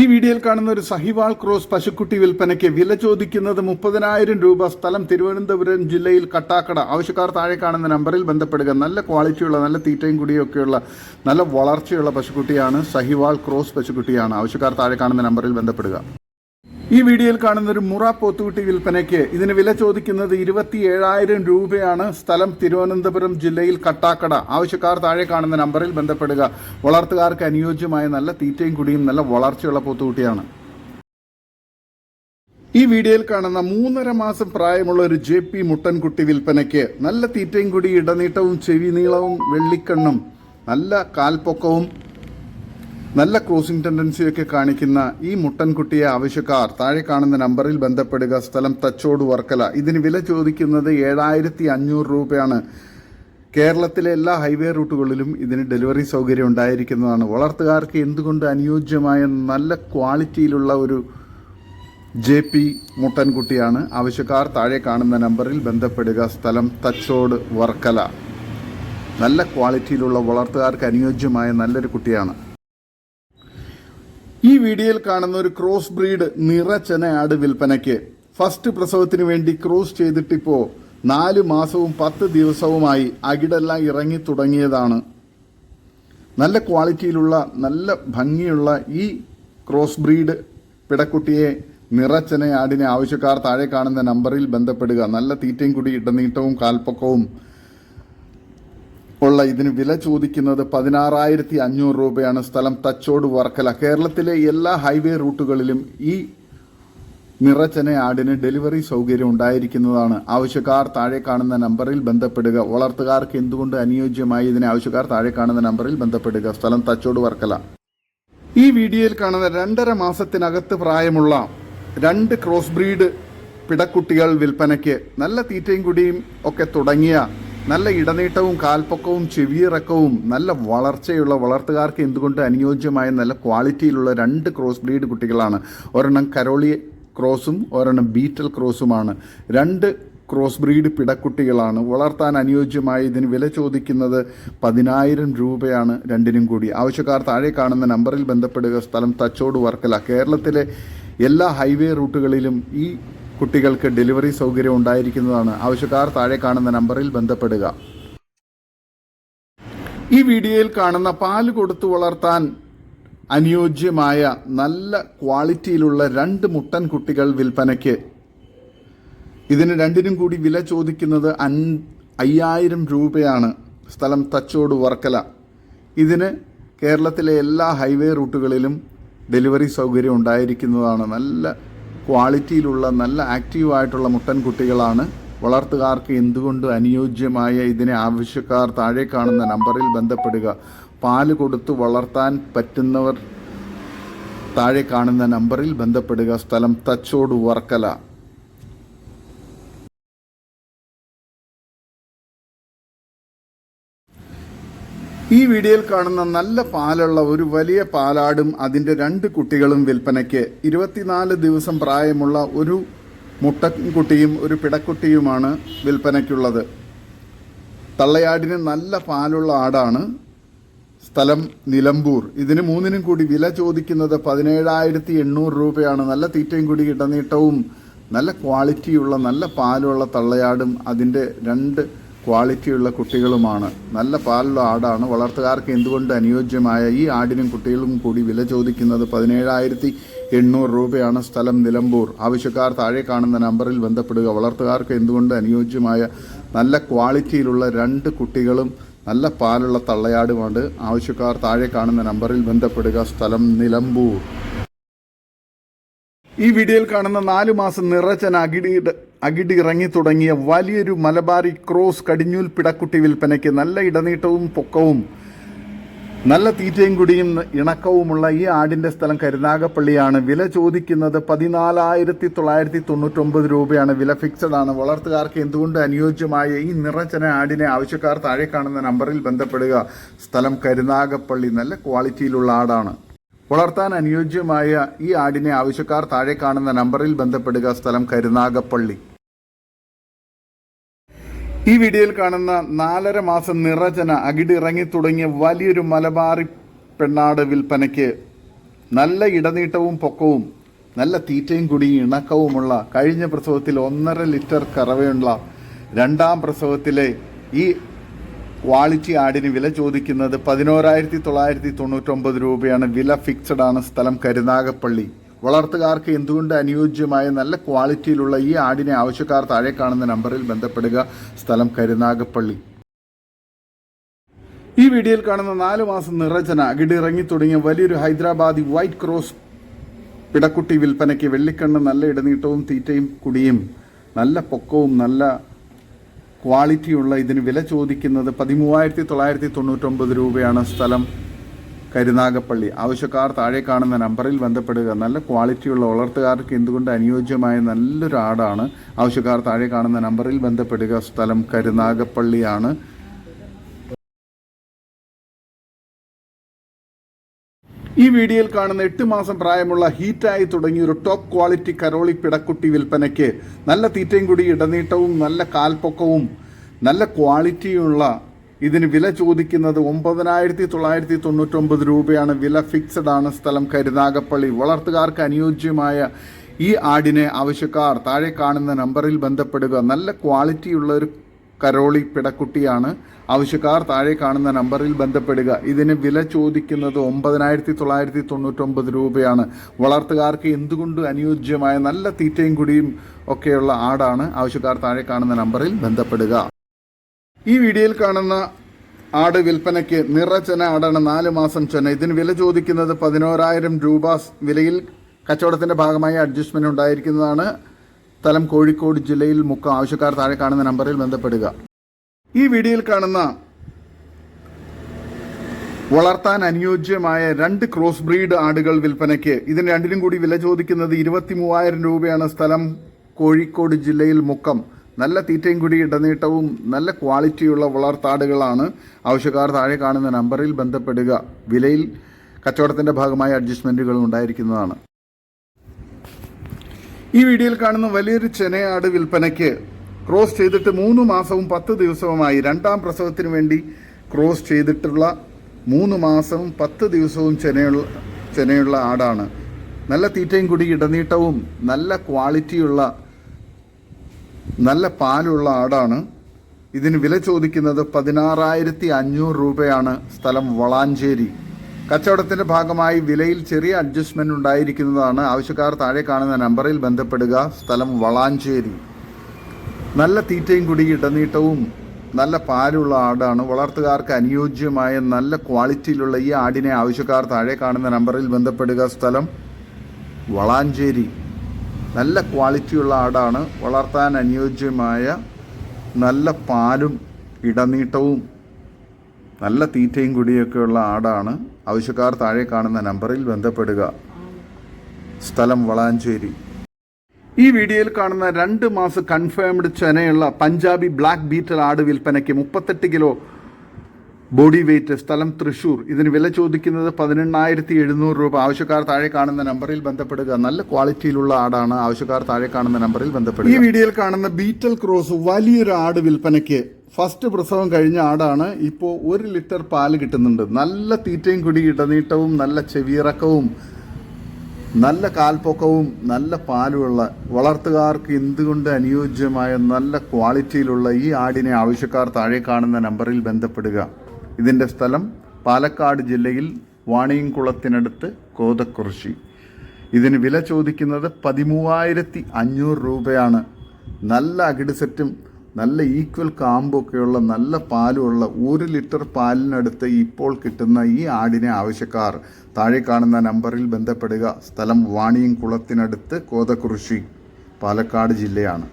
ഈ വീഡിയോയിൽ കാണുന്ന ഒരു സഹിവാൾ ക്രോസ് പശുക്കുട്ടി വിൽപ്പനയ്ക്ക് വില ചോദിക്കുന്നത് മുപ്പതിനായിരം രൂപ സ്ഥലം തിരുവനന്തപുരം ജില്ലയിൽ കട്ടാക്കട. ആവശ്യക്കാർ താഴെ കാണുന്ന നമ്പറിൽ ബന്ധപ്പെടുക. നല്ല ക്വാളിറ്റിയുള്ള നല്ല തീറ്റയും കുടിയൊക്കെയുള്ള നല്ല വളർച്ചയുള്ള പശുക്കുട്ടിയാണ് സഹിവാൾ ക്രോസ് പശുക്കുട്ടിയാണ്. ആവശ്യക്കാർ താഴെ കാണുന്ന നമ്പറിൽ ബന്ധപ്പെടുക. ഈ വീഡിയോയിൽ കാണുന്ന ഒരു മുറ പോത്തുകുട്ടി വിൽപ്പനയ്ക്ക് ഇതിന് വില ചോദിക്കുന്നത് ഇരുപത്തി ഏഴായിരം രൂപയാണ്. സ്ഥലം തിരുവനന്തപുരം ജില്ലയിൽ കട്ടാക്കട. ആവശ്യക്കാർ താഴെ കാണുന്ന നമ്പറിൽ ബന്ധപ്പെടുക. വളർത്തുകാർക്ക് അനുയോജ്യമായ നല്ല തീറ്റയും കുടിയും നല്ല വളർച്ചയുള്ള പോത്തുകുട്ടിയാണ്. ഈ വീഡിയോയിൽ കാണുന്ന മൂന്നര മാസം പ്രായമുള്ള ഒരു ജെ പി മുട്ടൻകുട്ടി വിൽപ്പനയ്ക്ക് നല്ല തീറ്റയും കുടി ഇടനീട്ടവും ചെവി നീളവും വെള്ളിക്കണ്ണും നല്ല കാൽപ്പൊക്കവും നല്ല ക്രോസിംഗ് ടെൻഡൻസിയൊക്കെ കാണിക്കുന്ന ഈ മുട്ടൻകുട്ടിയെ ആവശ്യക്കാർ താഴെ കാണുന്ന നമ്പറിൽ ബന്ധപ്പെടുക സ്ഥലം തച്ചോട് വർക്കല. ഇതിന് വില ചോദിക്കുന്നത് ഏഴായിരത്തി അഞ്ഞൂറ് രൂപയാണ്. കേരളത്തിലെ എല്ലാ ഹൈവേ റൂട്ടുകളിലും ഇതിന് ഡെലിവറി സൗകര്യം ഉണ്ടായിരിക്കുന്നതാണ്. വളർത്തുകാർക്ക് എന്തുകൊണ്ട് അനുയോജ്യമായ നല്ല ക്വാളിറ്റിയിലുള്ള ഒരു ജെ പി മുട്ടൻകുട്ടിയാണ്? ആവശ്യക്കാർ താഴെ കാണുന്ന നമ്പറിൽ ബന്ധപ്പെടുക സ്ഥലം തച്ചോട് വർക്കല. നല്ല ക്വാളിറ്റിയിലുള്ള വളർത്തുകാർക്ക് അനുയോജ്യമായ നല്ലൊരു കുട്ടിയാണ്. ഈ വീഡിയോയിൽ കാണുന്ന ഒരു ക്രോസ് ബ്രീഡ് നിറച്ചന ആട് വിൽപ്പനയ്ക്ക് ഫസ്റ്റ് പ്രസവത്തിന് വേണ്ടി ക്രോസ് ചെയ്തിട്ടിപ്പോ നാല് മാസവും പത്ത് ദിവസവുമായി അകിടെല്ലാം ഇറങ്ങി തുടങ്ങിയതാണ്. നല്ല ക്വാളിറ്റിയിലുള്ള നല്ല ഭംഗിയുള്ള ഈ ക്രോസ് ബ്രീഡ് പിടക്കുട്ടിയെ നിറച്ചന ആടിനെ ആവശ്യക്കാർ താഴെ കാണുന്ന നമ്പറിൽ ബന്ധപ്പെടുക. നല്ല തീറ്റയും കുടി ഇടനീട്ടവും കാൽപ്പൊക്കവും ഉള്ള ഇതിന് വില ചോദിക്കുന്നത് പതിനാറായിരത്തി അഞ്ഞൂറ് രൂപയാണ് സ്ഥലം. തച്ചോട് വർക്കല. കേരളത്തിലെ എല്ലാ ഹൈവേ റൂട്ടുകളിലും ഈ നിറച്ചന ആടിന് ഡെലിവറി സൗകര്യം ഉണ്ടായിരിക്കുന്നതാണ്. ആവശ്യക്കാർ താഴെ കാണുന്ന നമ്പറിൽ ബന്ധപ്പെടുക. വളർത്തുകാർക്ക് എന്തുകൊണ്ട് അനുയോജ്യമായി ഇതിനെ ആവശ്യക്കാർ താഴെ കാണുന്ന നമ്പറിൽ ബന്ധപ്പെടുക? സ്ഥലം തച്ചോട് വർക്കല. ഈ വീഡിയോയിൽ കാണുന്ന രണ്ടര മാസത്തിനകത്ത് പ്രായമുള്ള രണ്ട് ക്രോസ് ബ്രീഡ് പിടക്കുട്ടികൾ വിൽപ്പനയ്ക്ക് നല്ല തീറ്റയും കുടിയും ഒക്കെ തുടങ്ങിയ നല്ല ഇടനീട്ടവും കാൽപ്പൊക്കവും ചെവിയിറക്കവും നല്ല വളർച്ചയുള്ള വളർത്തുകാർക്ക് എന്തുകൊണ്ട് അനുയോജ്യമായ നല്ല ക്വാളിറ്റിയിലുള്ള രണ്ട് ക്രോസ് ബ്രീഡ് കുട്ടികളാണ്? ഒരെണ്ണം കരോളി ക്രോസും ഒരെണ്ണം ബീറ്റൽ ക്രോസുമാണ്. രണ്ട് ക്രോസ് ബ്രീഡ് പിടക്കുട്ടികളാണ്. വളർത്താൻ അനുയോജ്യമായ ഇതിന് വില ചോദിക്കുന്നത് പതിനായിരം രൂപയാണ് രണ്ടിനും കൂടി. ആവശ്യക്കാർ താഴെ കാണുന്ന നമ്പറിൽ ബന്ധപ്പെടുക. സ്ഥലം തച്ചോട് വർക്കല. കേരളത്തിലെ എല്ലാ ഹൈവേ റൂട്ടുകളിലും ഈ കുട്ടികൾക്ക് ഡെലിവറി സൗകര്യം ഉണ്ടായിരിക്കുന്നതാണ്. ആവശ്യക്കാർ താഴെ കാണുന്ന നമ്പറിൽ ബന്ധപ്പെടുക. ഈ വീഡിയോയിൽ കാണുന്ന പാൽ കൊടുത്തു വളർത്താൻ അനുയോജ്യമായ നല്ല ക്വാളിറ്റിയിലുള്ള രണ്ട് മുട്ടൻ കുട്ടികൾ വിൽപ്പനയ്ക്ക്. ഇതിന് രണ്ടിനും കൂടി വില ചോദിക്കുന്നത് അൻ അയ്യായിരം രൂപയാണ്. സ്ഥലം തച്ചോട് വർക്കല. ഇതിന് കേരളത്തിലെ എല്ലാ ഹൈവേ റൂട്ടുകളിലും ഡെലിവറി സൗകര്യം ഉണ്ടായിരിക്കുന്നതാണ്. നല്ല ക്വാളിറ്റിയിലുള്ള നല്ല ആക്റ്റീവായിട്ടുള്ള മുട്ടൻ കുട്ടികളാണ്. വളർത്തുകാർക്ക് എന്തുകൊണ്ട് അനുയോജ്യമായ ഇതിനെ ആവശ്യക്കാർ താഴെ കാണുന്ന നമ്പറിൽ ബന്ധപ്പെടുക. പാൽ കൊടുത്ത് വളർത്താൻ പറ്റുന്നവർ താഴെ കാണുന്ന നമ്പറിൽ ബന്ധപ്പെടുക. സ്ഥലം തച്ചോട് വർക്കല. ഈ വീഡിയോയിൽ കാണുന്ന നല്ല പാലുള്ള ഒരു വലിയ പാലാടും അതിന്റെ രണ്ട് കുട്ടികളും വിൽപ്പനയ്ക്ക് ഇരുപത്തിനാല് ദിവസം പ്രായമുള്ള ഒരു മുട്ടക്കുട്ടിയും ഒരു പിടക്കുട്ടിയുമാണ് വിൽപ്പനയ്ക്കുള്ളത്. തള്ളയാടിന് നല്ല പാലുള്ള ആടാണ് സ്ഥലം നിലമ്പൂർ. ഇതിന് മൂന്നിനും കൂടി വില ചോദിക്കുന്നത് പതിനേഴായിരത്തി എണ്ണൂറ് രൂപയാണ്. നല്ല തീറ്റയും കൂടി ഇടനീട്ടവും നല്ല ക്വാളിറ്റിയുള്ള നല്ല പാലുള്ള തള്ളയാടും അതിന്റെ രണ്ട് ക്വാളിറ്റിയുള്ള കുട്ടികളുമാണ്. നല്ല പാലുള്ള ആടാണ്. വളർത്തുകാർക്ക് എന്തുകൊണ്ട് അനുയോജ്യമായ ഈ ആടിനും കുട്ടികളും കൂടി വില ചോദിക്കുന്നത്? പതിനേഴായിരത്തി എണ്ണൂറ് രൂപയാണ് സ്ഥലം നിലമ്പൂർ. ആവശ്യക്കാർ താഴെ കാണുന്ന നമ്പറിൽ ബന്ധപ്പെടുക. വളർത്തുകാർക്ക് എന്തുകൊണ്ട് അനുയോജ്യമായ നല്ല ക്വാളിറ്റിയിലുള്ള രണ്ട് കുട്ടികളും നല്ല പാലുള്ള തള്ളയാടുമാണ്? ആവശ്യക്കാർ താഴെ കാണുന്ന നമ്പറിൽ ബന്ധപ്പെടുക. സ്ഥലം നിലമ്പൂർ. ഈ വീഡിയോയിൽ കാണുന്ന നാലു മാസം നിറച്ചൻ അകിടി അകിടി ഇറങ്ങി തുടങ്ങിയ വലിയൊരു മലബാറി ക്രോസ് കടിഞ്ഞൂൽ പിടക്കുട്ടി വിൽപ്പനയ്ക്ക് നല്ല ഇടനീട്ടവും പൊക്കവും നല്ല തീറ്റയും കുടിയും ഇണക്കവുമുള്ള ഈ ആടിന്റെ സ്ഥലം കരുനാഗപ്പള്ളിയാണ്. വില ചോദിക്കുന്നത് പതിനാലായിരത്തി തൊള്ളായിരത്തി തൊണ്ണൂറ്റൊമ്പത് രൂപയാണ്. വില ഫിക്സഡ് ആണ്. വളർത്തുകാർക്ക് എന്തുകൊണ്ട് അനുയോജ്യമായ ഈ നിറച്ചന ആടിനെ ആവശ്യക്കാർ താഴെ കാണുന്ന നമ്പറിൽ ബന്ധപ്പെടുക? സ്ഥലം കരുനാഗപ്പള്ളി. നല്ല ക്വാളിറ്റിയിലുള്ള ആടാണ്. വളർത്താൻ അനുയോജ്യമായ ഈ ആടിനെ ആവശ്യക്കാർ താഴെ കാണുന്ന നമ്പറിൽ ബന്ധപ്പെടുക. സ്ഥലം കരുനാഗപ്പള്ളി. ഈ വീഡിയോയിൽ കാണുന്ന നാലര മാസം നിറചന അകിടിറങ്ങി തുടങ്ങിയ വലിയൊരു മലബാറി പെണ്ണാട് വിൽപ്പനയ്ക്ക് നല്ല ഇടനീട്ടവും പൊക്കവും നല്ല തീറ്റയും കൂടി ഇണക്കവുമുള്ള കഴിഞ്ഞ പ്രസവത്തിൽ ഒന്നര ലിറ്റർ കറവയുള്ള രണ്ടാം പ്രസവത്തിലെ ഈ ക്വാളിറ്റി ആടിന് വില ചോദിക്കുന്നത് പതിനോരായിരത്തി തൊള്ളായിരത്തി തൊണ്ണൂറ്റൊമ്പത് രൂപയാണ്. വില ഫിക്സഡ് ആണ്. സ്ഥലം കരുനാഗപ്പള്ളി. വളർത്തുകാർക്ക് എന്തുകൊണ്ട് അനുയോജ്യമായ നല്ല ക്വാളിറ്റിയിലുള്ള ഈ ആടിനെ ആവശ്യക്കാർ താഴെ കാണുന്ന നമ്പറിൽ ബന്ധപ്പെടുക? സ്ഥലം കരുനാഗപ്പള്ളി. ഈ വീഡിയോയിൽ കാണുന്ന നാല് മാസം നിറചന അകിടിറങ്ങി തുടങ്ങിയ വലിയൊരു ഹൈദരാബാദി വൈറ്റ് ക്രോസ് പിടക്കുട്ടി വിൽപ്പനയ്ക്ക് വെള്ളിക്കണ്ണ് നല്ല ഇടനീട്ടവും തീറ്റയും കുടിയും നല്ല പൊക്കവും നല്ല ക്വാളിറ്റിയുള്ള ഇതിന് വില ചോദിക്കുന്നത് പതിമൂവായിരത്തി തൊള്ളായിരത്തി തൊണ്ണൂറ്റൊമ്പത് രൂപയാണ് സ്ഥലം. കരുനാഗപ്പള്ളി. ആവശ്യക്കാർ താഴെ കാണുന്ന നമ്പറിൽ ബന്ധപ്പെടുക. നല്ല ക്വാളിറ്റിയുള്ള വളർത്തുകാർക്ക് എന്തുകൊണ്ട് അനുയോജ്യമായ നല്ലൊരു ആടാണ്? ആവശ്യക്കാർ താഴെ കാണുന്ന നമ്പറിൽ ബന്ധപ്പെടുക. സ്ഥലം കരുനാഗപ്പള്ളിയാണ്. ഈ വീഡിയോയിൽ കാണുന്ന എട്ട് മാസം പ്രായമുള്ള ഹീറ്റായി തുടങ്ങിയ ഒരു ടോപ്പ് ക്വാളിറ്റി കരോളി പിടക്കുട്ടി വിൽപ്പനയ്ക്ക് നല്ല തീറ്റയും കൂടി ഇടനീട്ടവും നല്ല കാൽപ്പൊക്കവും നല്ല ക്വാളിറ്റിയുള്ള ഇതിന് വില ചോദിക്കുന്നത് ഒമ്പതിനായിരത്തി തൊള്ളായിരത്തി തൊണ്ണൂറ്റൊമ്പത് രൂപയാണ്. വില ഫിക്സഡ് ആണ് സ്ഥലം കരുനാഗപ്പള്ളി. വളർത്തുകാർക്ക് അനുയോജ്യമായ ഈ ആടിനെ ആവശ്യക്കാർ താഴെ കാണുന്ന നമ്പറിൽ ബന്ധപ്പെടുക. നല്ല ക്വാളിറ്റിയുള്ള ഒരു കരോളി പിടക്കുട്ടിയാണ് ആവശ്യക്കാർ താഴെ കാണുന്ന നമ്പറിൽ ബന്ധപ്പെടുക. ഇതിന് വില ചോദിക്കുന്നത് ഒമ്പതിനായിരത്തി തൊള്ളായിരത്തി തൊണ്ണൂറ്റൊമ്പത് രൂപയാണ്. വളർത്തുകാർക്ക് എന്തുകൊണ്ട് അനുയോജ്യമായ നല്ല തീറ്റയും കുടിയും ഒക്കെയുള്ള ആടാണ് ആവശ്യക്കാർ താഴെ കാണുന്ന നമ്പറിൽ ബന്ധപ്പെടുക. ഈ വീഡിയോയിൽ കാണുന്ന ആട് വിൽപ്പനയ്ക്ക് നിറച്ചന ആടാണ് നാല് മാസം ചെന. ഇതിന് വില ചോദിക്കുന്നത് പതിനോരായിരം രൂപ വിലയിൽ കച്ചവടത്തിന്റെ ഭാഗമായി അഡ്ജസ്റ്റ്മെന്റ് ഉണ്ടായിരിക്കുന്നതാണ്. സ്ഥലം കോഴിക്കോട് ജില്ലയിൽ മുക്കം ആവശ്യക്കാർ താഴെ കാണുന്ന നമ്പറിൽ ബന്ധപ്പെടുക. ഈ വീഡിയോയിൽ കാണുന്ന വളർത്താൻ അനുയോജ്യമായ രണ്ട് ക്രോസ് ബ്രീഡ് ആടുകൾ വിൽപ്പനയ്ക്ക്. ഇതിന് രണ്ടിനും കൂടി വില ചോദിക്കുന്നത് ഇരുപത്തി മൂവായിരം രൂപയാണ്. സ്ഥലം കോഴിക്കോട് ജില്ലയിൽ മുക്കം. നല്ല തീറ്റയും കൂടി ഇടനീട്ടവും നല്ല ക്വാളിറ്റിയുള്ള വളർത്താടുകളാണ് ആവശ്യക്കാർ താഴെ കാണുന്ന നമ്പറിൽ ബന്ധപ്പെടുക. വിലയിൽ കച്ചവടത്തിന്റെ ഭാഗമായ അഡ്ജസ്റ്റ്മെന്റുകൾ ഉണ്ടായിരിക്കുന്നതാണ്. ഈ വീഡിയോയിൽ കാണുന്ന വലിയൊരു ചെനയാട് വിൽപ്പനയ്ക്ക് ക്രോസ് ചെയ്തിട്ട് മൂന്ന് മാസവും പത്ത് ദിവസവുമായി രണ്ടാം പ്രസവത്തിന് വേണ്ടി ക്രോസ് ചെയ്തിട്ടുള്ള മൂന്ന് മാസവും പത്ത് ദിവസവും ചെനയുള്ള ചെനയുള്ള ആടാണ്. നല്ല തീറ്റയും കൂടി ഇടനീട്ടവും നല്ല ക്വാളിറ്റിയുള്ള നല്ല പാലുള്ള ആടാണ്. ഇതിന് വില ചോദിക്കുന്നത് പതിനാറായിരത്തി അഞ്ഞൂറ് രൂപയാണ് സ്ഥലം വളാഞ്ചേരി. കച്ചവടത്തിന്റെ ഭാഗമായി വിലയിൽ ചെറിയ അഡ്ജസ്റ്റ്മെന്റ് ഉണ്ടായിരിക്കുന്നതാണ്. ആവശ്യക്കാർ താഴെ കാണുന്ന നമ്പറിൽ ബന്ധപ്പെടുക. സ്ഥലം വളാഞ്ചേരി. നല്ല തീറ്റയും കുടി ഇടനീട്ടവും നല്ല പാലുള്ള ആടാണ്. വളർത്തുകാർക്ക് അനുയോജ്യമായ നല്ല ക്വാളിറ്റിയിലുള്ള ഈ ആടിനെ ആവശ്യക്കാർ താഴെ കാണുന്ന നമ്പറിൽ ബന്ധപ്പെടുക. സ്ഥലം വളാഞ്ചേരി. നല്ല ക്വാളിറ്റിയുള്ള ആടാണ്. വളർത്താൻ അനുയോജ്യമായ നല്ല പാലും ഇടനീട്ടവും നല്ല തീറ്റയും കുടിയൊക്കെയുള്ള ആടാണ്. ആവശ്യക്കാർ താഴെ കാണുന്ന നമ്പറിൽ ബന്ധപ്പെടുക. സ്ഥലം വളാഞ്ചേരി. ഈ വീഡിയോയിൽ കാണുന്ന രണ്ട് മാസം കൺഫേംഡ് ചെനയുള്ള പഞ്ചാബി ബ്ലാക്ക് ബീറ്റൽ ആട് വിൽപ്പനയ്ക്ക് മുപ്പത്തെട്ട് കിലോ ബോഡി വെയ്റ്റ് സ്ഥലം തൃശൂർ. ഇതിന് വില ചോദിക്കുന്നത് പതിനെണ്ണായിരത്തി എഴുന്നൂറ് രൂപ. ആവശ്യക്കാർ താഴെ കാണുന്ന നമ്പറിൽ ബന്ധപ്പെടുക. നല്ല ക്വാളിറ്റിയിലുള്ള ആടാണ് ആവശ്യക്കാർ താഴെ കാണുന്ന നമ്പറിൽ ബന്ധപ്പെടുക. ഈ വീഡിയോയിൽ കാണുന്ന ബീറ്റൽ ക്രോസ് വലിയൊരു ആട് വിൽപ്പനയ്ക്ക് ഫസ്റ്റ് പ്രസവം കഴിഞ്ഞ ആടാണ് ഇപ്പോൾ ഒരു ലിറ്റർ പാൽ കിട്ടുന്നുണ്ട്. നല്ല തീറ്റയും കുടി ഇടനീട്ടവും നല്ല ചെവിയിറക്കവും നല്ല കാൽപ്പൊക്കവും നല്ല പാലുമുള്ള വളർത്തുകാർക്ക് എന്തുകൊണ്ട് അനുയോജ്യമായ നല്ല ക്വാളിറ്റിയിലുള്ള ഈ ആടിനെ ആവശ്യക്കാർ താഴെ കാണുന്ന നമ്പറിൽ ബന്ധപ്പെടുക? ഇതിന്റെ സ്ഥലം പാലക്കാട് ജില്ലയിൽ വാണിയംകുളത്തിനടുത്ത് കോതക്കുറിശി. ഇതിന് വില ചോദിക്കുന്നത് പതിമൂവായിരത്തി അഞ്ഞൂറ് രൂപയാണ്. നല്ല അകിട് സെറ്റും നല്ല ഈക്വൽ കാമ്പൊക്കെയുള്ള നല്ല പാലുമുള്ള ഒരു ലിറ്റർ പാലിനടുത്ത് ഇപ്പോൾ കിട്ടുന്ന ഈ ആടിനെ ആവശ്യക്കാർ. താഴെ കാണുന്ന നമ്പറിൽ ബന്ധപ്പെടുക. സ്ഥലം വാണിയംകുളത്തിനടുത്ത് കോതക്കുറിശി പാലക്കാട് ജില്ലയാണ്.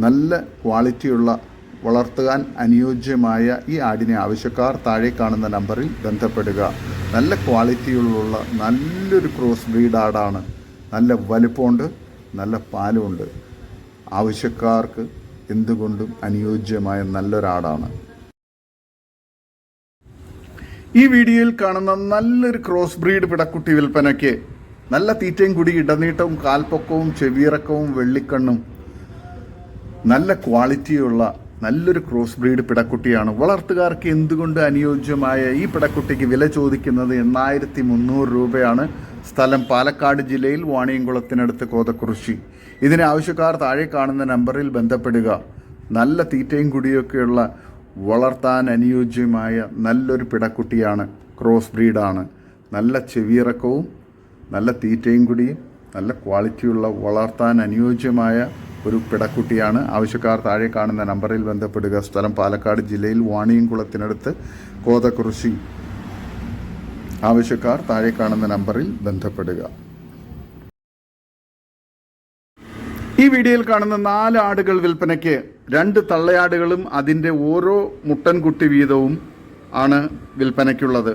നല്ല ക്വാളിറ്റിയുള്ള വളർത്തുവാൻ അനുയോജ്യമായ ഈ ആടിനെ ആവശ്യക്കാർ താഴെ കാണുന്ന നമ്പറിൽ ബന്ധപ്പെടുക. നല്ല ക്വാളിറ്റിയുള്ള നല്ലൊരു ക്രോസ് ബ്രീഡ് ആടാണ്. നല്ല വലുപ്പമുണ്ട് നല്ല പാലുമുണ്ട്. ആവശ്യക്കാർക്ക് എന്തുകൊണ്ടും അനുയോജ്യമായ നല്ലൊരാടാണ് ഈ വീഡിയോയിൽ കാണുന്ന നല്ലൊരു ക്രോസ് ബ്രീഡ് പിടക്കുട്ടി വിൽപ്പനയ്ക്ക് നല്ല തീറ്റയും കുടി ഇടനീട്ടവും കാൽപ്പൊക്കവും ചെവിയിറക്കവും വെള്ളിക്കണ്ണും നല്ല ക്വാളിറ്റിയുള്ള നല്ലൊരു ക്രോസ് ബ്രീഡ് പിടക്കുട്ടിയാണ്. വളർത്തുകാർക്ക് എന്തുകൊണ്ട് അനുയോജ്യമായ ഈ പിടക്കുട്ടിക്ക് വില ചോദിക്കുന്നത് എണ്ണായിരത്തി മുന്നൂറ് രൂപയാണ്. സ്ഥലം പാലക്കാട് ജില്ലയിൽ വാണിയംകുളത്തിനടുത്ത് കോതക്കുറിശി. ഇതിന് ആവശ്യക്കാർ താഴെ കാണുന്ന നമ്പറിൽ ബന്ധപ്പെടുക. നല്ല തീറ്റയും കുടിയൊക്കെയുള്ള വളർത്താൻ അനുയോജ്യമായ നല്ലൊരു പിടക്കുട്ടിയാണ്. ക്രോസ് ബ്രീഡാണ്. നല്ല ചെവിയിറക്കവും നല്ല തീറ്റയും കുടിയും നല്ല ക്വാളിറ്റിയുള്ള വളർത്താൻ അനുയോജ്യമായ ഒരു പിടക്കുട്ടിയാണ്. ആവശ്യക്കാർ താഴെ കാണുന്ന നമ്പറിൽ ബന്ധപ്പെടുക. സ്ഥലം പാലക്കാട് ജില്ലയിൽ വാണിയംകുളത്തിനടുത്ത് കോതകുറിശി. ആവശ്യക്കാർ താഴെ കാണുന്ന നമ്പറിൽ ബന്ധപ്പെടുക. ഈ വീഡിയോയിൽ കാണുന്ന നാല് ആടുകൾ വിൽപ്പനയ്ക്ക് രണ്ട് തള്ളയാടുകളും അതിന്റെ ഓരോ മുട്ടൻകുട്ടി വീതവും ആണ് വിൽപ്പനയ്ക്കുള്ളത്.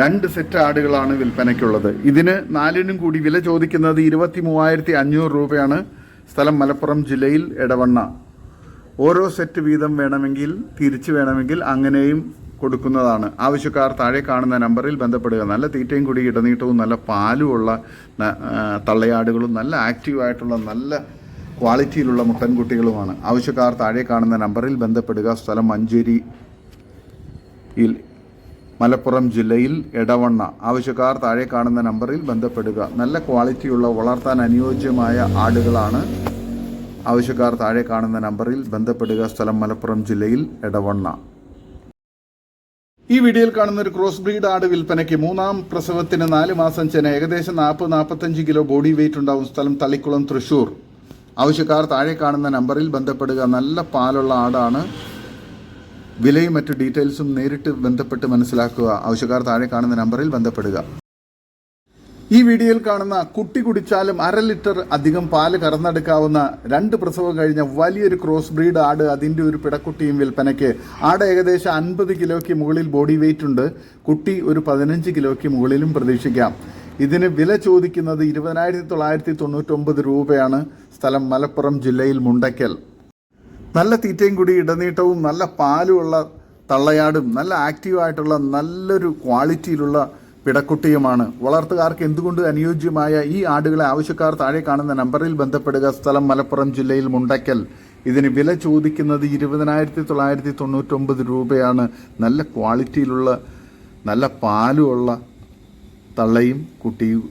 രണ്ട് സെറ്റ് ആടുകളാണ് വിൽപ്പനയ്ക്കുള്ളത്. ഇതിന് നാലിനും കൂടി വില ചോദിക്കുന്നത് ഇരുപത്തി മൂവായിരത്തി അഞ്ഞൂറ് രൂപയാണ്. സ്ഥലം മലപ്പുറം ജില്ലയിൽ എടവണ്ണ. ഓരോ സെറ്റ് വീതം വേണമെങ്കിൽ തിരിച്ചു വേണമെങ്കിൽ അങ്ങനെയും കൊടുക്കുന്നതാണ്. ആവശ്യക്കാർ താഴെ കാണുന്ന നമ്പറിൽ ബന്ധപ്പെടുക. നല്ല തീറ്റയും കൂടി ഇടനീട്ടവും നല്ല പാലുമുള്ള തള്ളയാടുകളും നല്ല ആക്റ്റീവായിട്ടുള്ള നല്ല ക്വാളിറ്റിയിലുള്ള മുട്ടൻകുട്ടികളുമാണ്. ആവശ്യക്കാർ താഴെ കാണുന്ന നമ്പറിൽ ബന്ധപ്പെടുക. സ്ഥലം മഞ്ചേരി മലപ്പുറം ജില്ലയിൽ എടവണ്ണ. ആവശ്യക്കാർ താഴെ കാണുന്ന നമ്പറിൽ ബന്ധപ്പെടുക. നല്ല ക്വാളിറ്റിയുള്ള വളർത്താൻ അനുയോജ്യമായ ആടുകളാണ് ആവശ്യക്കാർ താഴെ കാണുന്ന നമ്പറിൽ ബന്ധപ്പെടുക സ്ഥലം മലപ്പുറം ജില്ലയിൽ എടവണ്ണ. ഈ വീഡിയോയിൽ കാണുന്ന ഒരു ക്രോസ് ബ്രീഡ് ആട് വിൽപ്പനയ്ക്ക് മൂന്നാം പ്രസവത്തിന് നാല് മാസം ചെന ഏകദേശം നാൽപ്പത് നാൽപ്പത്തഞ്ച് കിലോ ബോഡി വെയിറ്റ് ഉണ്ടാവും സ്ഥലം തളിക്കുളം തൃശൂർ. ആവശ്യക്കാർ താഴെ കാണുന്ന നമ്പറിൽ ബന്ധപ്പെടുക നല്ല പാലുള്ള ആടാണ്. വിലയും മറ്റു ഡീറ്റെയിൽസും നേരിട്ട് ബന്ധപ്പെട്ട് മനസ്സിലാക്കുക. ആവശ്യക്കാർ താഴെ കാണുന്ന നമ്പറിൽ ബന്ധപ്പെടുക. ഈ വീഡിയോയിൽ കാണുന്ന കുട്ടി കുടിച്ചാലും അര ലിറ്റർ അധികം പാൽ കറന്നെടുക്കാവുന്ന രണ്ട് പ്രസവം കഴിഞ്ഞ വലിയൊരു ക്രോസ് ബ്രീഡ് ആട് അതിന്റെ ഒരു പിടക്കുട്ടിയും വിൽപ്പനയ്ക്ക്. ആട് ഏകദേശം അൻപത് കിലോയ്ക്ക് മുകളിൽ ബോഡി വെയിറ്റ് ഉണ്ട്. കുട്ടി ഒരു പതിനഞ്ച് കിലോയ്ക്ക് മുകളിലും പ്രതീക്ഷിക്കാം. ഇതിന് വില ചോദിക്കുന്നത് ഇരുപതിനായിരത്തി തൊള്ളായിരത്തി തൊണ്ണൂറ്റൊമ്പത് രൂപയാണ്. സ്ഥലം മലപ്പുറം ജില്ലയിൽ മുണ്ടയ്ക്കൽ. നല്ല തീറ്റയും കൂടി ഇടനീട്ടവും നല്ല പാലുമുള്ള തള്ളയാടും നല്ല ആക്റ്റീവായിട്ടുള്ള നല്ലൊരു ക്വാളിറ്റിയിലുള്ള പിടക്കുട്ടിയുമാണ്. വളർത്തുകാർക്ക് എന്തുകൊണ്ട് അനുയോജ്യമായ ഈ ആടുകളെ ആവശ്യക്കാർ താഴെ കാണുന്ന നമ്പറിൽ ബന്ധപ്പെടുക? സ്ഥലം മലപ്പുറം ജില്ലയിൽ മുണ്ടയ്ക്കൽ ഇതിന് വില ചോദിക്കുന്നത് ഇരുപതിനായിരത്തി തൊള്ളായിരത്തി തൊണ്ണൂറ്റൊമ്പത് രൂപയാണ്. നല്ല ക്വാളിറ്റിയിലുള്ള നല്ല പാലുമുള്ള തള്ളയും കുട്ടിയും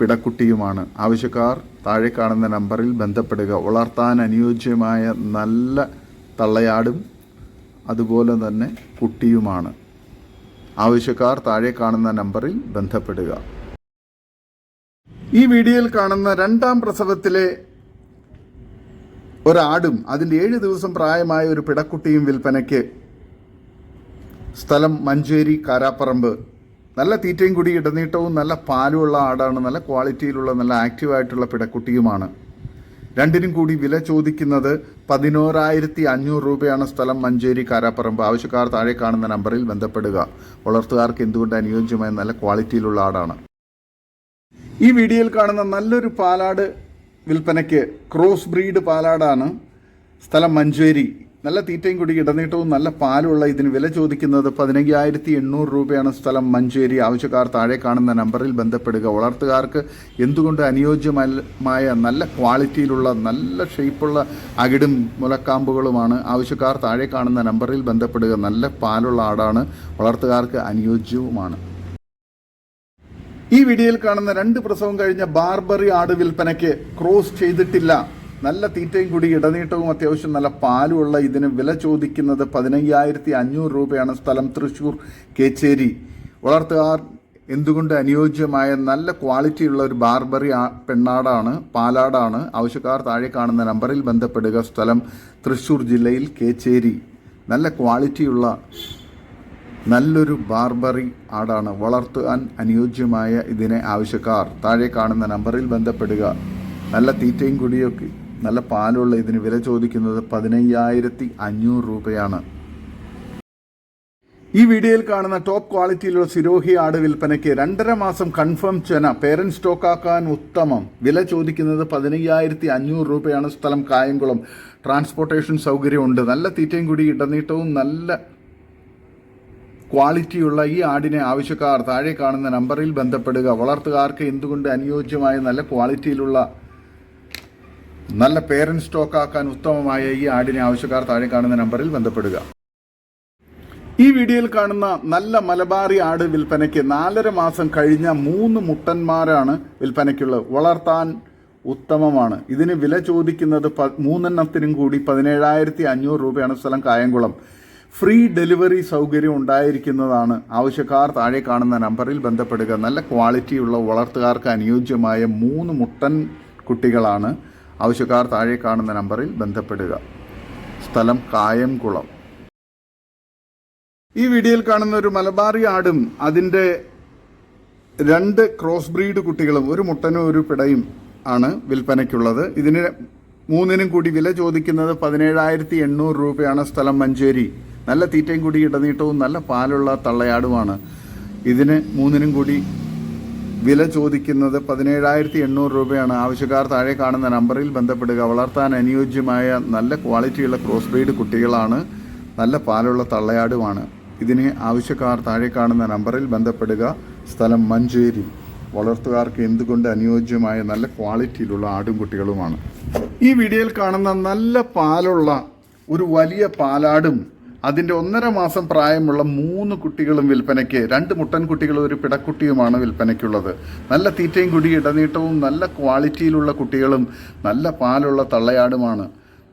പിടക്കുട്ടിയുമാണ്. ആവശ്യക്കാർ താഴെ കാണുന്ന നമ്പറിൽ ബന്ധപ്പെടുക. വളർത്താൻ അനുയോജ്യമായ നല്ല തള്ളയാടും അതുപോലെ തന്നെ കുട്ടിയുമാണ്. ആവശ്യക്കാർ താഴെ കാണുന്ന നമ്പറിൽ ബന്ധപ്പെടുക. ഈ വീഡിയോയിൽ കാണുന്ന രണ്ടാം പ്രസവത്തിലെ ഒരാടും അതിന്റെ ഏഴ് ദിവസം പ്രായമായ ഒരു പിടക്കുട്ടിയും വിൽപ്പനയ്ക്ക് സ്ഥലം മഞ്ചേരി കാരാപ്പറമ്പ്. നല്ല തീറ്റയും കൂടി ഇടനീട്ടവും നല്ല പാലുമുള്ള ആടാണ്. നല്ല ക്വാളിറ്റിയിലുള്ള നല്ല ആക്റ്റീവായിട്ടുള്ള പിടക്കുട്ടിയുമാണ്. രണ്ടിനും കൂടി വില ചോദിക്കുന്നത് പതിനോരായിരത്തി അഞ്ഞൂറ് രൂപയാണ് സ്ഥലം മഞ്ചേരി കാരാപ്പറമ്പ്. ആവശ്യക്കാർ താഴെ കാണുന്ന നമ്പറിൽ ബന്ധപ്പെടുക. വളർത്തുകാർക്ക് എന്തുകൊണ്ട് അനുയോജ്യമായ നല്ല ക്വാളിറ്റിയിലുള്ള ആടാണ്. ഈ വീഡിയോയിൽ കാണുന്ന നല്ലൊരു പാലാട് വിൽപ്പനയ്ക്ക് ക്രോസ് ബ്രീഡ് പാലാടാണ് സ്ഥലം മഞ്ചേരി. നല്ല തീറ്റയും കൂടി ഇടനീട്ടവും നല്ല പാലുമുള്ള ഇതിന് വില ചോദിക്കുന്നത് പതിനയ്യായിരത്തി എണ്ണൂറ് രൂപയാണ് സ്ഥലം. മഞ്ചേരി ആവശ്യക്കാർ താഴെ കാണുന്ന നമ്പറിൽ ബന്ധപ്പെടുക. വളർത്തുകാർക്ക് എന്തുകൊണ്ട് അനുയോജ്യമായ നല്ല ക്വാളിറ്റിയിലുള്ള നല്ല ഷേപ്പുള്ള അകിടും മുലക്കാമ്പുകളുമാണ്? ആവശ്യക്കാർ താഴെ കാണുന്ന നമ്പറിൽ ബന്ധപ്പെടുക. നല്ല പാലുള്ള ആടാണ്. വളർത്തുകാർക്ക് അനുയോജ്യവുമാണ്. ഈ വീഡിയോയിൽ കാണുന്ന രണ്ട് പ്രസവം കഴിഞ്ഞ ബാർബറി ആട് വിൽപ്പനയ്ക്ക് ക്രോസ് ചെയ്തിട്ടില്ല. നല്ല തീറ്റയും കൂടി ഇടനീട്ടവും അത്യാവശ്യം നല്ല പാലുമുള്ള ഇതിന് വില ചോദിക്കുന്നത് പതിനയ്യായിരത്തി അഞ്ഞൂറ് രൂപയാണ് സ്ഥലം തൃശ്ശൂർ കേച്ചേരി. വളർത്തുകാർ എന്തുകൊണ്ട് അനുയോജ്യമായ നല്ല ക്വാളിറ്റിയുള്ള ഒരു ബാർബറി പെണ്ണാടാണ് പാലാടാണ്? ആവശ്യക്കാർ താഴെ കാണുന്ന നമ്പറിൽ ബന്ധപ്പെടുക. സ്ഥലം തൃശ്ശൂർ ജില്ലയിൽ കേച്ചേരി. നല്ല ക്വാളിറ്റിയുള്ള നല്ലൊരു ബാർബറി ആടാണ്. വളർത്താൻ അനുയോജ്യമായ ഇതിനെ ആവശ്യക്കാർ താഴെ കാണുന്ന നമ്പറിൽ ബന്ധപ്പെടുക. നല്ല തീറ്റയും കുടിയൊക്കെ നല്ല പാലുള്ള ഇതിന് വില ചോദിക്കുന്നത് പതിനയ്യായിരത്തി അഞ്ഞൂറ് രൂപയാണ്. ഈ വീഡിയോയിൽ കാണുന്ന ടോപ്പ് ക്വാളിറ്റിയിലുള്ള സിരോഹി ആട് വിൽപ്പനയ്ക്ക് രണ്ടര മാസം കൺഫേം ചെന സ്റ്റോക്ക് സ്റ്റോക്കാക്കാൻ ഉത്തമം. വില ചോദിക്കുന്നത് പതിനയ്യായിരത്തി അഞ്ഞൂറ് രൂപയാണ് സ്ഥലം കായംകുളം. ട്രാൻസ്പോർട്ടേഷൻ സൗകര്യമുണ്ട്. നല്ല തീറ്റയും കൂടി ഇടനീട്ടവും നല്ല ക്വാളിറ്റിയുള്ള ഈ ആടിനെ ആവശ്യക്കാർ താഴെ കാണുന്ന നമ്പറിൽ ബന്ധപ്പെടുക. വളർത്തുകാർക്ക് എന്തുകൊണ്ട് അനുയോജ്യമായ നല്ല ക്വാളിറ്റിയിലുള്ള നല്ല പേരന്റ് സ്റ്റോക്ക് ആക്കാൻ ഉത്തമമായ ഈ ആടിനെ ആവശ്യക്കാർ താഴെ കാണുന്ന നമ്പറിൽ ബന്ധപ്പെടുക. ഈ വീഡിയോയിൽ കാണുന്ന നല്ല മലബാറി ആട് വിൽപ്പനയ്ക്ക് നാലര മാസം കഴിഞ്ഞ മൂന്ന് മുട്ടന്മാരാണ് വിൽപ്പനയ്ക്കുള്ളത്. വളർത്താൻ ഉത്തമമാണ്. ഇതിന് വില ചോദിക്കുന്നത് മൂന്നെണ്ണത്തിനും കൂടി പതിനേഴായിരത്തി അഞ്ഞൂറ് രൂപയാണ് സ്ഥലം കായംകുളം. ഫ്രീ ഡെലിവറി സൗകര്യം ഉണ്ടായിരിക്കുന്നതാണ് ആവശ്യക്കാർ താഴെ കാണുന്ന നമ്പറിൽ ബന്ധപ്പെടുക. നല്ല ക്വാളിറ്റിയുള്ള വളർത്തുകാർക്ക് അനുയോജ്യമായ മൂന്ന് മുട്ടൻ കുട്ടികളാണ് ആവശ്യക്കാർ താഴെ കാണുന്ന നമ്പറിൽ ബന്ധപ്പെടുക. സ്ഥലം കായംകുളം. ഈ വീഡിയോയിൽ കാണുന്ന ഒരു മലബാറി ആടും അതിന്റെ രണ്ട് ക്രോസ് ബ്രീഡ് കുട്ടികളും ഒരു മുട്ടനും ഒരു പിടയും ആണ് വിൽപ്പനയ്ക്കുള്ളത്. ഇതിന് മൂന്നിനും കൂടി വില ചോദിക്കുന്നത് പതിനേഴായിരത്തി എണ്ണൂറ് രൂപയാണ് സ്ഥലം മഞ്ചേരി. നല്ല തീറ്റയും കൂടി ഇടനീട്ടവും നല്ല പാലുള്ള തള്ളയാടുമാണ്. ഇതിന് മൂന്നിനും കൂടി വില ചോദിക്കുന്നത് പതിനേഴായിരത്തി എണ്ണൂറ് രൂപയാണ്. ആവശ്യക്കാർ താഴെ കാണുന്ന നമ്പറിൽ ബന്ധപ്പെടുക. വളർത്താൻ അനുയോജ്യമായ നല്ല ക്വാളിറ്റിയുള്ള ക്രോസ് ബ്രീഡ് കുട്ടികളാണ്. നല്ല പാലുള്ള തള്ളയാടുമാണ്. ഇതിന് ആവശ്യക്കാർ താഴെ കാണുന്ന നമ്പറിൽ ബന്ധപ്പെടുക. സ്ഥലം മഞ്ചേരി. വളർത്തുകാർക്ക് എന്തുകൊണ്ട് അനുയോജ്യമായ നല്ല ക്വാളിറ്റിയിലുള്ള ആടും കുട്ടികളുമാണ്. ഈ വീഡിയോയിൽ കാണുന്ന നല്ല പാലുള്ള ഒരു വലിയ പാലാടും അതിന്റെ ഒന്നര മാസം പ്രായമുള്ള മൂന്ന് കുട്ടികളും വിൽപ്പനയ്ക്ക് രണ്ട് മുട്ടൻ കുട്ടികളും ഒരു പിടക്കുട്ടിയുമാണ് വിൽപ്പനയ്ക്കുള്ളത്. നല്ല തീറ്റയും കുടി ഇടനീട്ടവും നല്ല ക്വാളിറ്റിയിലുള്ള കുട്ടികളും നല്ല പാലുള്ള തള്ളയാടുമാണ്.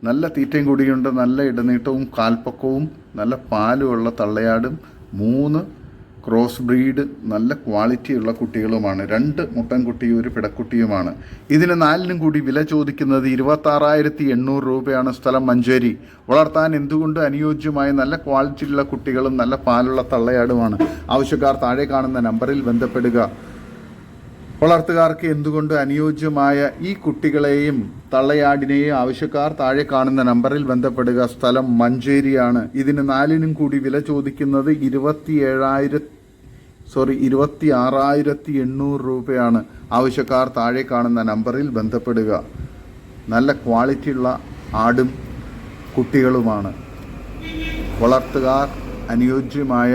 നല്ല തീറ്റയും കുടിയുണ്ട് നല്ല ഇടനീട്ടവും കാൽപ്പക്കവും നല്ല പാലുമുള്ള തള്ളയാടും മൂന്ന് ക്രോസ് ബ്രീഡ് നല്ല ക്വാളിറ്റിയുള്ള കുട്ടികളുമാണ്. രണ്ട് മുട്ടൻകുട്ടിയും ഒരു പിടക്കുട്ടിയുമാണ്. ഇതിന് നാലിനും കൂടി വില ചോദിക്കുന്നത് ഇരുപത്താറായിരത്തി എണ്ണൂറ് രൂപയാണ് സ്ഥലം മഞ്ചേരി. വളർത്താൻ എന്തുകൊണ്ട് അനുയോജ്യമായ നല്ല ക്വാളിറ്റിയുള്ള കുട്ടികളും നല്ല പാലുള്ള തള്ളയാടുമാണ്. ആവശ്യക്കാർ താഴെ കാണുന്ന നമ്പറിൽ ബന്ധപ്പെടുക. വളർത്തുകാർക്ക് എന്തുകൊണ്ട് അനുയോജ്യമായ ഈ കുട്ടികളെയും തള്ളയാടിനെയും ആവശ്യക്കാർ താഴെ കാണുന്ന നമ്പറിൽ ബന്ധപ്പെടുക. സ്ഥലം മഞ്ചേരിയാണ്. ഇതിന് നാലിനും കൂടി വില ചോദിക്കുന്നത് ഇരുപത്തിയേഴായിരത്തി സോറി ഇരുപത്തി ആറായിരത്തി എണ്ണൂറ് രൂപയാണ് ആവശ്യക്കാർ താഴെ കാണുന്ന നമ്പറിൽ ബന്ധപ്പെടുക. നല്ല ക്വാളിറ്റിയുള്ള ആടും കുട്ടികളുമാണ്. വളർത്തുകാർ അനുയോജ്യമായ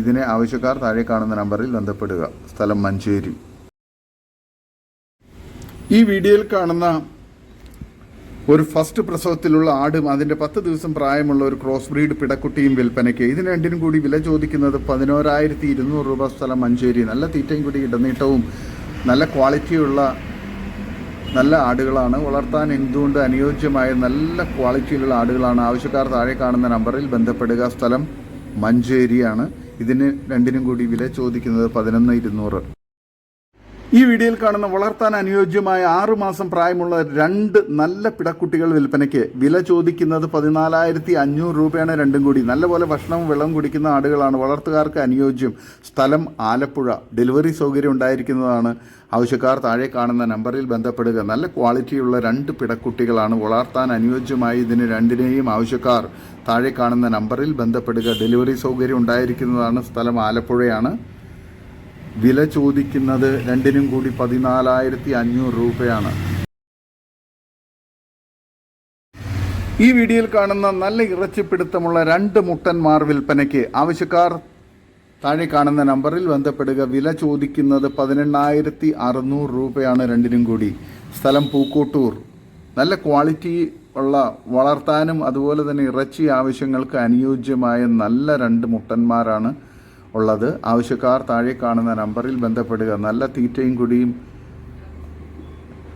ഇതിനെ ആവശ്യക്കാർ താഴെ കാണുന്ന നമ്പറിൽ ബന്ധപ്പെടുക. സ്ഥലം മഞ്ചേരി. ഈ വീഡിയോയിൽ കാണുന്ന ഒരു ഫസ്റ്റ് പ്രസവത്തിലുള്ള ആടും അതിന്റെ പത്ത് ദിവസം പ്രായമുള്ള ഒരു ക്രോസ് ബ്രീഡ് പിടക്കുട്ടിയും വിൽപ്പനയ്ക്ക്. ഇതിന് രണ്ടിനും കൂടി വില ചോദിക്കുന്നത് പതിനോരായിരത്തി ഇരുന്നൂറ് രൂപ സ്ഥലം മഞ്ചേരി. നല്ല തീറ്റയും കൂടി ഇടനീട്ടവും നല്ല ക്വാളിറ്റിയുള്ള നല്ല ആടുകളാണ്. വളർത്താൻ എന്തുകൊണ്ട് അനുയോജ്യമായ നല്ല ക്വാളിറ്റിയിലുള്ള ആടുകളാണ്. ആവശ്യക്കാർ താഴെ കാണുന്ന നമ്പറിൽ ബന്ധപ്പെടുക. സ്ഥലം മഞ്ചേരിയാണ്. ഇതിന് രണ്ടിനും കൂടി വില ചോദിക്കുന്നത് പതിനൊന്ന് ഇരുന്നൂറ്. ഈ വീഡിയോയിൽ കാണുന്ന വളർത്താൻ അനുയോജ്യമായ ആറു മാസം പ്രായമുള്ള രണ്ട് നല്ല പിടക്കുട്ടികൾ വിൽപ്പനയ്ക്ക് വില ചോദിക്കുന്നത് പതിനാലായിരത്തി അഞ്ഞൂറ് രൂപയാണ് രണ്ടും കൂടി. നല്ലപോലെ ഭക്ഷണവും വെള്ളവും കുടിക്കുന്ന ആടുകളാണ് വളർത്തുകാർക്ക് അനുയോജ്യം. സ്ഥലം ആലപ്പുഴ. ഡെലിവറി സൗകര്യം ഉണ്ടായിരിക്കുന്നതാണ് ആവശ്യക്കാർ താഴെ കാണുന്ന നമ്പറിൽ ബന്ധപ്പെടുക. നല്ല ക്വാളിറ്റിയുള്ള രണ്ട് പിടക്കുട്ടികളാണ് വളർത്താൻ അനുയോജ്യമായി. ഇതിന് രണ്ടിനെയും ആവശ്യക്കാർ താഴെ കാണുന്ന നമ്പറിൽ ബന്ധപ്പെടുക. ഡെലിവറി സൗകര്യം ഉണ്ടായിരിക്കുന്നതാണ് സ്ഥലം ആലപ്പുഴയാണ്. വില ചോദിക്കുന്നത് രണ്ടിനും കൂടി പതിനാലായിരത്തി അഞ്ഞൂറ് രൂപയാണ്. ഈ വീഡിയോയിൽ കാണുന്ന നല്ല ഇറച്ചിപ്പിടുത്തമുള്ള രണ്ട് മുട്ടന്മാർ വിൽപ്പനയ്ക്ക് ആവശ്യക്കാർ താഴെ കാണുന്ന നമ്പറിൽ ബന്ധപ്പെടുക. വില ചോദിക്കുന്നത് പതിനെണ്ണായിരത്തി അറുന്നൂറ് രൂപയാണ് രണ്ടിനും കൂടി. സ്ഥലം പൂക്കോട്ടൂർ. നല്ല ക്വാളിറ്റി ഉള്ള വളർത്താനും അതുപോലെ തന്നെ ഇറച്ചി ആവശ്യങ്ങൾക്ക് അനുയോജ്യമായ നല്ല രണ്ട് മുട്ടന്മാരാണ് ഉള്ളത്. ആവശ്യക്കാർ താഴെ കാണുന്ന നമ്പറിൽ ബന്ധപ്പെടുക. നല്ല തീറ്റയും കുടിയും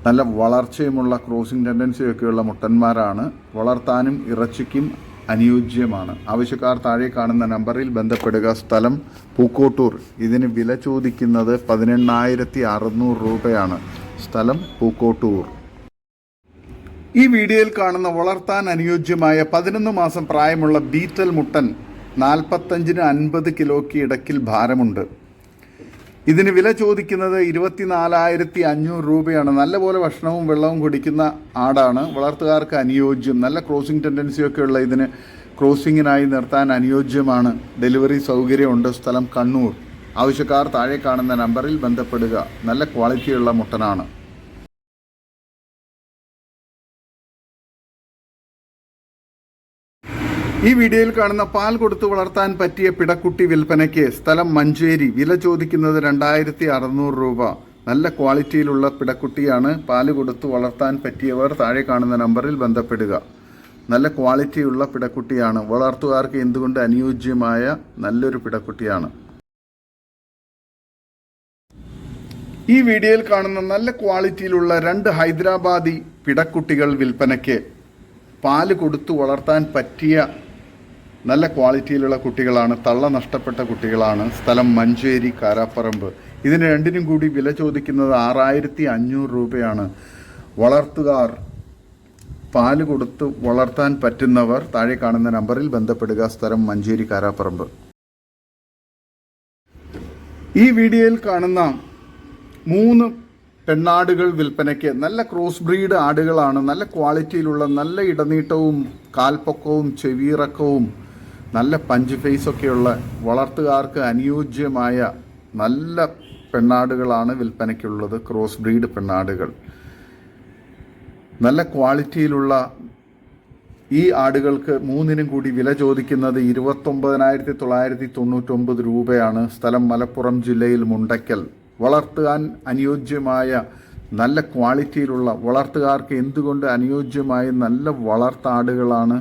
നല്ല വളർച്ചയുമുള്ള ക്രോസിംഗ് ടെൻഡൻസിയൊക്കെയുള്ള മുട്ടന്മാരാണ്. വളർത്താനും ഇറച്ചിക്കും അനുയോജ്യമാണ്. ആവശ്യക്കാർ താഴെ കാണുന്ന നമ്പറിൽ ബന്ധപ്പെടുക. സ്ഥലം പൂക്കോട്ടൂർ. ഇതിന് വില ചോദിക്കുന്നത് പതിനെണ്ണായിരത്തി അറുന്നൂറ് രൂപയാണ്. സ്ഥലം പൂക്കോട്ടൂർ. ഈ വീഡിയോയിൽ കാണുന്ന വളർത്താൻ അനുയോജ്യമായ പതിനൊന്ന് മാസം പ്രായമുള്ള ബീറ്റൽ മുട്ടൻ നാൽപ്പത്തഞ്ചിന് അൻപത് കിലോയ്ക്ക് ഇടയ്ക്കിൽ ഭാരമുണ്ട്. ഇതിന് വില ചോദിക്കുന്നത് ഇരുപത്തിനാലായിരത്തി അഞ്ഞൂറ് രൂപയാണ്. നല്ലപോലെ ഭക്ഷണവും വെള്ളവും കുടിക്കുന്ന ആടാണ്. വളർത്തുകാർക്ക് അനുയോജ്യം. നല്ല ക്രോസിംഗ് ടെൻഡൻസിയൊക്കെ ഉള്ള ഇതിന് ക്രോസിങ്ങിനായി നിർത്താൻ അനുയോജ്യമാണ്. ഡെലിവറി സൗകര്യമുണ്ട്. സ്ഥലം കണ്ണൂർ. ആവശ്യക്കാർ താഴെ കാണുന്ന നമ്പറിൽ ബന്ധപ്പെടുക. നല്ല ക്വാളിറ്റിയുള്ള മുട്ടനാണ്. ഈ വീഡിയോയിൽ കാണുന്ന പാൽ കൊടുത്തു വളർത്താൻ പറ്റിയ പിടക്കുട്ടി വിൽപ്പനയ്ക്ക് സ്ഥലം മഞ്ചേരി. വില ചോദിക്കുന്നത് രണ്ടായിരത്തി അറുന്നൂറ് രൂപ. നല്ല ക്വാളിറ്റിയിലുള്ള പിടക്കുട്ടിയാണ് പാൽ കൊടുത്തു വളർത്താൻ പറ്റിയവർ താഴെ കാണുന്ന നമ്പറിൽ ബന്ധപ്പെടുക. നല്ല ക്വാളിറ്റിയുള്ള പിടക്കുട്ടിയാണ്. വളർത്തുകാർക്ക് എന്തുകൊണ്ട് അനുയോജ്യമായ നല്ലൊരു പിടക്കുട്ടിയാണ്? ഈ വീഡിയോയിൽ കാണുന്ന നല്ല ക്വാളിറ്റിയിലുള്ള രണ്ട് ഹൈദരാബാദി പിടക്കുട്ടികൾ വിൽപ്പനയ്ക്ക് പാൽ കൊടുത്തു വളർത്താൻ പറ്റിയ നല്ല ക്വാളിറ്റിയിലുള്ള കുട്ടികളാണ് തള്ള നഷ്ടപ്പെട്ട കുട്ടികളാണ്. സ്ഥലം മഞ്ചേരി കാരാപ്പറമ്പ്. ഇതിന് രണ്ടിനും കൂടി വില ചോദിക്കുന്നത് ആറായിരത്തി അഞ്ഞൂറ് രൂപയാണ്. വളർത്തുകാർ പാൽ കൊടുത്ത് വളർത്താൻ പറ്റുന്നവർ താഴെ കാണുന്ന നമ്പറിൽ ബന്ധപ്പെടുക. സ്ഥലം മഞ്ചേരി കാരാപ്പറമ്പ്. ഈ വീഡിയോയിൽ കാണുന്ന മൂന്ന് പെണ്ണാടുകൾ വിൽപ്പനയ്ക്ക് നല്ല ക്രോസ് ബ്രീഡ് ആടുകളാണ്. നല്ല ക്വാളിറ്റിയിലുള്ള നല്ല ഇടനീട്ടവും കാൽപ്പൊക്കവും ചെവിയിറക്കവും നല്ല പഞ്ച് ഫേസൊക്കെയുള്ള വളർത്തുകാർക്ക് അനുയോജ്യമായ നല്ല പെണ്ണാടുകളാണ് വിൽപ്പനയ്ക്കുള്ളത് ക്രോസ് ബ്രീഡ് പെണ്ണാടുകൾ. നല്ല ക്വാളിറ്റിയിലുള്ള ഈ ആടുകൾക്ക് മൂന്നിനും കൂടി വില ചോദിക്കുന്നത് ഇരുപത്തൊമ്പതിനായിരത്തി തൊള്ളായിരത്തി തൊണ്ണൂറ്റൊമ്പത് രൂപയാണ്. സ്ഥലം മലപ്പുറം ജില്ലയിൽ മുണ്ടയ്ക്കൽ. വളർത്താൻ അനുയോജ്യമായ നല്ല ക്വാളിറ്റിയിലുള്ള വളർത്തുകാർക്ക് എന്തുകൊണ്ട് അനുയോജ്യമായ നല്ല വളർത്താടുകളാണ്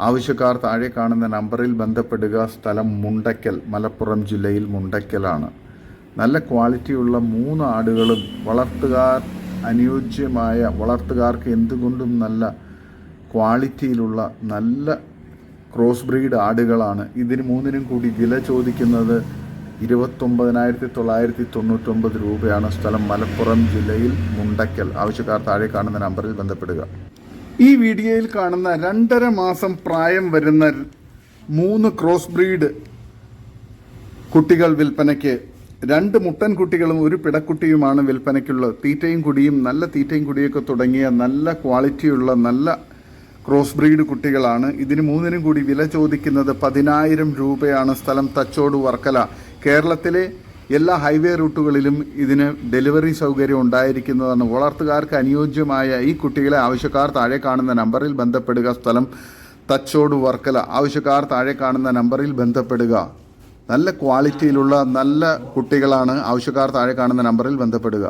ആവശ്യക്കാർ താഴെ കാണുന്ന നമ്പറിൽ ബന്ധപ്പെടുക സ്ഥലം മുണ്ടയ്ക്കൽ മലപ്പുറം ജില്ലയിൽ മുണ്ടയ്ക്കലാണ്. നല്ല ക്വാളിറ്റിയുള്ള മൂന്ന് ആടുകളും വളർത്തുകാർ അനുയോജ്യമായ വളർത്തുകാർക്ക് എന്തുകൊണ്ടും നല്ല ക്വാളിറ്റിയിലുള്ള നല്ല ക്രോസ് ബ്രീഡ് ആടുകളാണ്. ഇതിന് മൂന്നിനും കൂടി വില ചോദിക്കുന്നത് ഇരുപത്തൊമ്പതിനായിരത്തി തൊള്ളായിരത്തി തൊണ്ണൂറ്റൊമ്പത് രൂപയാണ്. സ്ഥലം മലപ്പുറം ജില്ലയിൽ മുണ്ടയ്ക്കൽ. ആവശ്യക്കാർ താഴെ കാണുന്ന നമ്പറിൽ ബന്ധപ്പെടുക. ഈ വീഡിയോയിൽ കാണുന്ന രണ്ടര മാസം പ്രായം വരുന്ന മൂന്ന് ക്രോസ് ബ്രീഡ് കുട്ടികൾ വിൽപ്പനയ്ക്ക് രണ്ട് മുട്ടൻ കുട്ടികളും ഒരു പിടക്കുട്ടിയുമാണ് വിൽപ്പനയ്ക്കുള്ളത്. തീറ്റയും കുടിയും നല്ല തീറ്റയും കുടിയൊക്കെ തുടങ്ങിയ നല്ല ക്വാളിറ്റിയുള്ള നല്ല ക്രോസ് ബ്രീഡ് കുട്ടികളാണ്. ഇതിന് മൂന്നിനും കൂടി വില ചോദിക്കുന്നത് പതിനായിരം രൂപയാണ് സ്ഥലം തച്ചോട് വർക്കല. കേരളത്തിലെ എല്ലാ ഹൈവേ റൂട്ടുകളിലും ഇതിന് ഡെലിവറി സൗകര്യം ഉണ്ടായിരിക്കുന്നതാണ്. വളർത്തുകാർക്ക് അനുയോജ്യമായ ഈ കുട്ടികളെ ആവശ്യക്കാർ താഴെ കാണുന്ന നമ്പറിൽ ബന്ധപ്പെടുക. സ്ഥലം തച്ചോട് വർക്കല. ആവശ്യക്കാർ താഴെ കാണുന്ന നമ്പറിൽ ബന്ധപ്പെടുക. നല്ല ക്വാളിറ്റിയിലുള്ള നല്ല കുട്ടികളാണ് ആവശ്യക്കാർ താഴെ കാണുന്ന നമ്പറിൽ ബന്ധപ്പെടുക.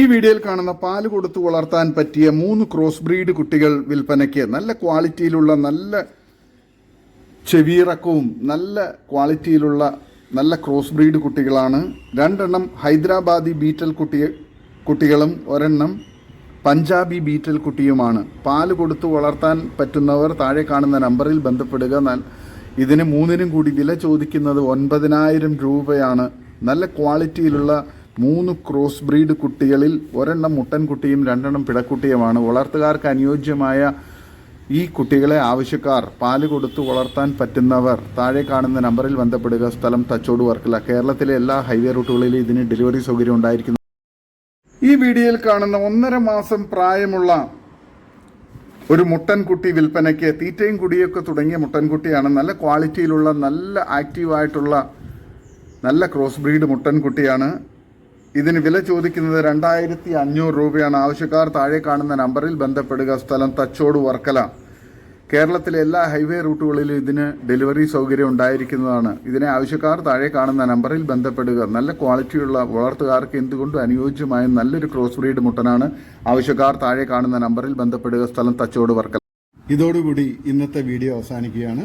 ഈ വീഡിയോയിൽ കാണുന്ന പാൽ കൊടുത്തു വളർത്താൻ പറ്റിയ മൂന്ന് ക്രോസ് ബ്രീഡ് കുട്ടികൾ വിൽപ്പനയ്ക്ക് നല്ല ക്വാളിറ്റിയിലുള്ള നല്ല ചെവിയിറക്കവും നല്ല ക്വാളിറ്റിയിലുള്ള നല്ല ക്രോസ് ബ്രീഡ് കുട്ടികളാണ്. രണ്ടെണ്ണം ഹൈദരാബാദി ബീറ്റൽ കുട്ടി കുട്ടികളും ഒരെണ്ണം പഞ്ചാബി ബീറ്റൽ കുട്ടിയുമാണ്. പാൽ കൊടുത്തു വളർത്താൻ പറ്റുന്നവർ താഴെ കാണുന്ന നമ്പറിൽ ബന്ധപ്പെടുക. ഇതിന് മൂന്നിനും കൂടി വില ചോദിക്കുന്നത് ഒൻപതിനായിരം രൂപയാണ്. നല്ല ക്വാളിറ്റിയിലുള്ള മൂന്ന് ക്രോസ് ബ്രീഡ് കുട്ടികളിൽ ഒരെണ്ണം മുട്ടൻകുട്ടിയും രണ്ടെണ്ണം പിടക്കുട്ടിയുമാണ്. വളർത്തുകാർക്ക് അനുയോജ്യമായ ഈ കുട്ടികളെ ആവശ്യക്കാർ പാൽ കൊടുത്തു വളർത്താൻ പറ്റുന്നവർ താഴെ കാണുന്ന നമ്പറിൽ ബന്ധപ്പെടുക. സ്ഥലം തച്ചോട് വർക്കല. കേരളത്തിലെ എല്ലാ ഹൈവേ റൂട്ടുകളിലും ഇതിന് ഡെലിവറി സൗകര്യം ഉണ്ടായിരിക്കുന്നു. ഈ വീഡിയോയിൽ കാണുന്ന ഒന്നര മാസം പ്രായമുള്ള ഒരു മുട്ടൻകുട്ടി വിൽപ്പനയ്ക്ക് തീറ്റയും കുടിയൊക്കെ തുടങ്ങിയ മുട്ടൻകുട്ടിയാണ്. നല്ല ക്വാളിറ്റിയിലുള്ള നല്ല ആക്റ്റീവായിട്ടുള്ള നല്ല ക്രോസ് ബ്രീഡ് മുട്ടൻകുട്ടിയാണ്. ഇതിന് വില ചോദിക്കുന്നത് രണ്ടായിരത്തി അഞ്ഞൂറ് രൂപയാണ്. ആവശ്യക്കാർ താഴെ കാണുന്ന നമ്പറിൽ ബന്ധപ്പെടുക. സ്ഥലം തച്ചോട് വർക്കല. കേരളത്തിലെ എല്ലാ ഹൈവേ റൂട്ടുകളിലും ഇതിന് ഡെലിവറി സൗകര്യം ഉണ്ടായിരിക്കുന്നതാണ്. ഇതിനെ ആവശ്യക്കാർ താഴെ കാണുന്ന നമ്പറിൽ ബന്ധപ്പെടുക. നല്ല ക്വാളിറ്റിയുള്ള വളർത്തുകാർക്ക് എന്തുകൊണ്ടും അനുയോജ്യമായ നല്ലൊരു ക്രോസ് ബ്രീഡ് മുട്ടനാണ് ആവശ്യക്കാർ താഴെ കാണുന്ന നമ്പറിൽ ബന്ധപ്പെടുക. സ്ഥലം തച്ചോട് വർക്കല. ഇതോടുകൂടി ഇന്നത്തെ വീഡിയോ അവസാനിക്കുകയാണ്.